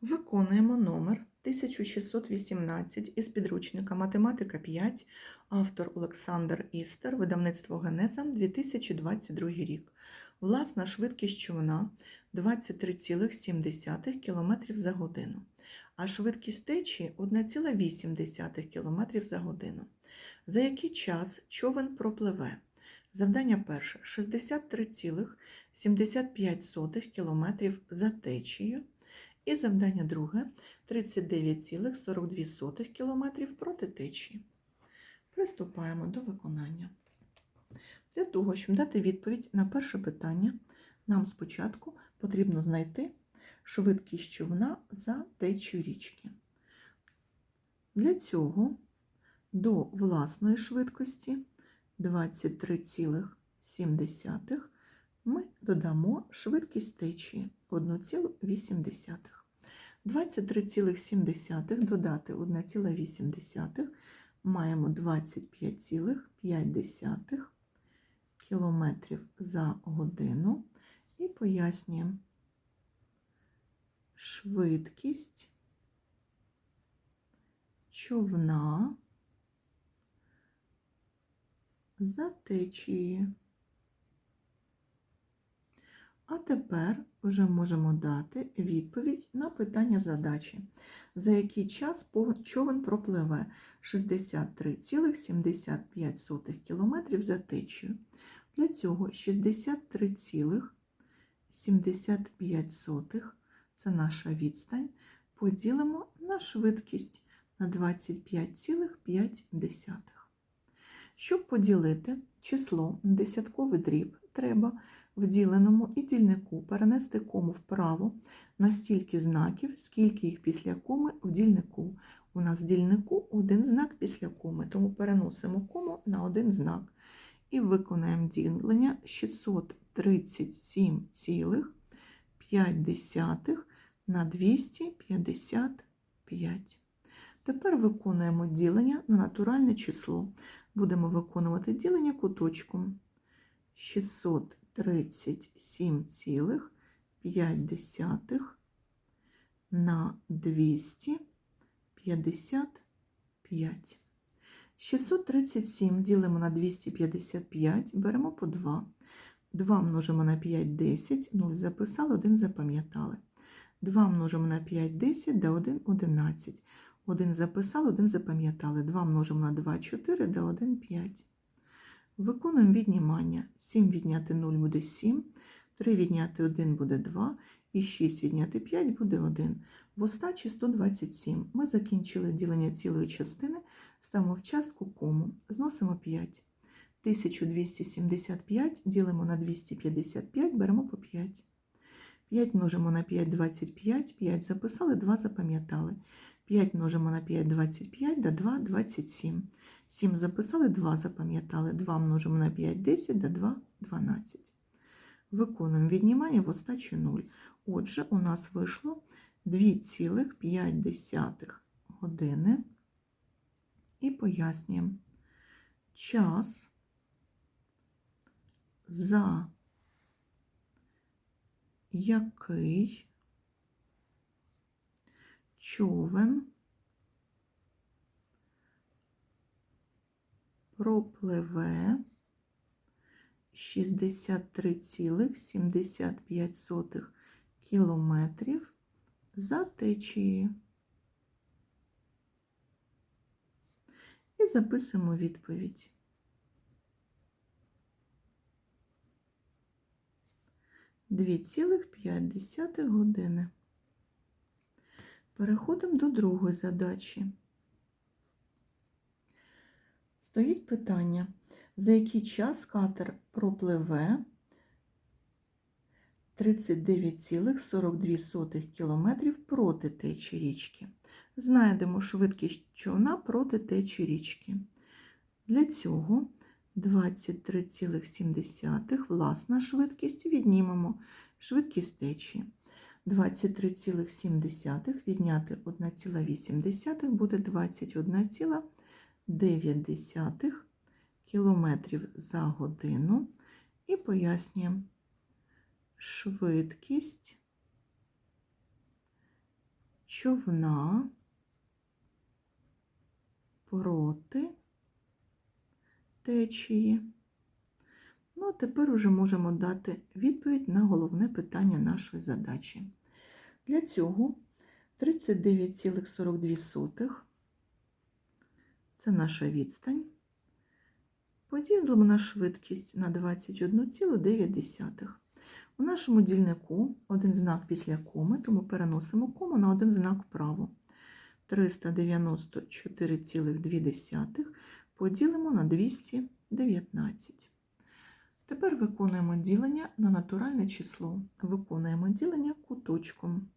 Виконуємо номер 1618 із підручника Математика 5, автор Олександр Істер, видавництво Генеза, 2022 рік. Власна швидкість човна 23,7 км за годину, а швидкість течії 1,8 км за годину. За який час човен пропливе? Завдання перше 63,75 км за течією. І завдання друге 39,42 км проти течії. Приступаємо до виконання. Для того, щоб дати відповідь на перше питання, нам спочатку потрібно знайти швидкість човна за течію річки. Для цього до власної швидкості 23,7 ми додамо швидкість течії 1,8. 23,7 додати 1,8 маємо 25,5 км за годину і пояснюємо швидкість човна за течією. А тепер вже можемо дати відповідь на питання задачі, за який час човен пропливе 63,75 км за течію. Для цього 63,75 це наша відстань, поділимо на швидкість на 25,5. Щоб поділити число на десятковий дріб, треба в діленому і дільнику перенести кому вправо на стільки знаків, скільки їх після коми в дільнику. У нас в дільнику один знак після коми, тому переносимо кому на один знак. І виконаємо ділення 637,5 на 255. Тепер виконуємо ділення на натуральне число. Будемо виконувати ділення куточком 637,5 на 255. 637 ділимо на 255, беремо по 2. 2 множимо на 5, 10, 0 записали, 1 запам'ятали. 2 множимо на 5, 10, да 1, 11. 1 записали, 1 запам'ятали. 2 множимо на 2, 4, да 1, 5. Виконуємо віднімання. 7 відняти 0 буде 7, 3 відняти 1 буде 2, і 6 відняти 5 буде 1. В остачі 127. Ми закінчили ділення цілої частини, ставимо в частку кому, зносимо 5. 1275 ділимо на 255, беремо по 5. 5 множимо на 5, 25, 5 записали, 2 запам'ятали. 5 множимо на 5, 25, да 2, 27. 7 записали, 2 запам'ятали. 2 множимо на 5, 10, да 2, 12. Виконуємо віднімання в остачі 0. Отже, у нас вийшло 2,5 години. І пояснюємо час за який човен пропливе 63,75 кілометрів за течією. І записуємо відповідь. Дві цілих п'ять години. Переходимо до другої задачі. Стоїть питання, за який час катер пропливе 39,42 км проти течії річки. Знайдемо швидкість човна проти течії річки. Для цього 23,7 власна швидкість віднімемо швидкість течії. 23,7 відняти 1,8 буде 21,9 км за годину. І пояснюємо швидкість човна проти течії. Ну, а тепер уже можемо дати відповідь на головне питання нашої задачі. Для цього 39,42 це наша відстань. Поділимо на швидкість на 21,9. У нашому дільнику один знак після коми, тому переносимо кому на один знак вправо. 394,2 поділимо на 219. Тепер виконуємо ділення на натуральне число. Виконуємо ділення куточком.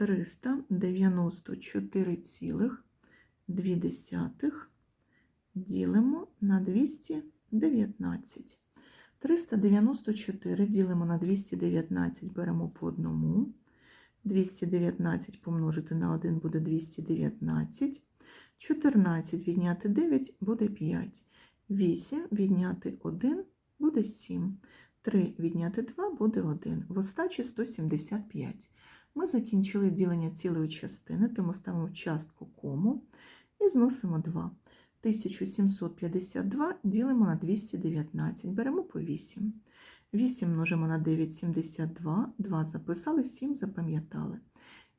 394,2 ділимо на 219. 394 ділимо на 219, беремо по одному. 219 помножити на 1 буде 219. 14 відняти 9 буде 5. 8 відняти 1 буде 7. 3 відняти 2 буде 1. В остачі 175. Ми закінчили ділення цілої частини, тому ставимо частку кому і зносимо 2. 1752 ділимо на 219, беремо по 8. 8 множимо на 9 – 72, 2 записали, 7 запам'ятали.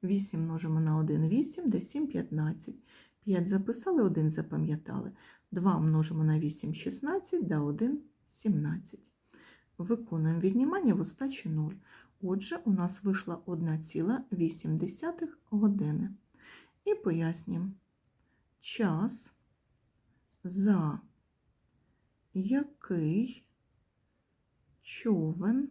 8 множимо на 1 – 8, де 7 – 15. 5 записали, 1 запам'ятали. 2 множимо на 8 – 16, да 1 – 17. Виконуємо віднімання в остачі 0. Отже, у нас вийшла 1,8 години. І пояснюємо. Час, за який човен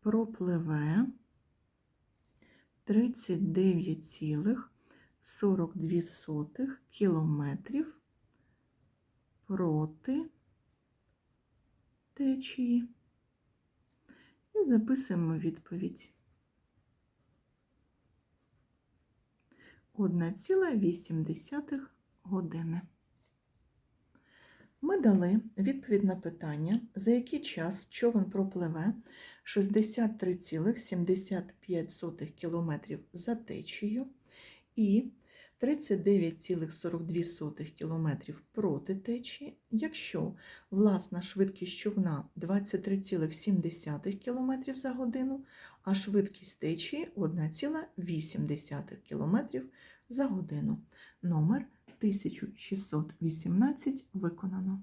пропливе 39,42 кілометрів проти течії. І записуємо відповідь. 1,8 години. Ми дали відповідь на питання, за який час човен пропливе 63,75 км за течією і 39,42 км проти течії, якщо власна швидкість човна 23,7 км за годину, а швидкість течії 1,8 км за годину. Номер 1618 виконано.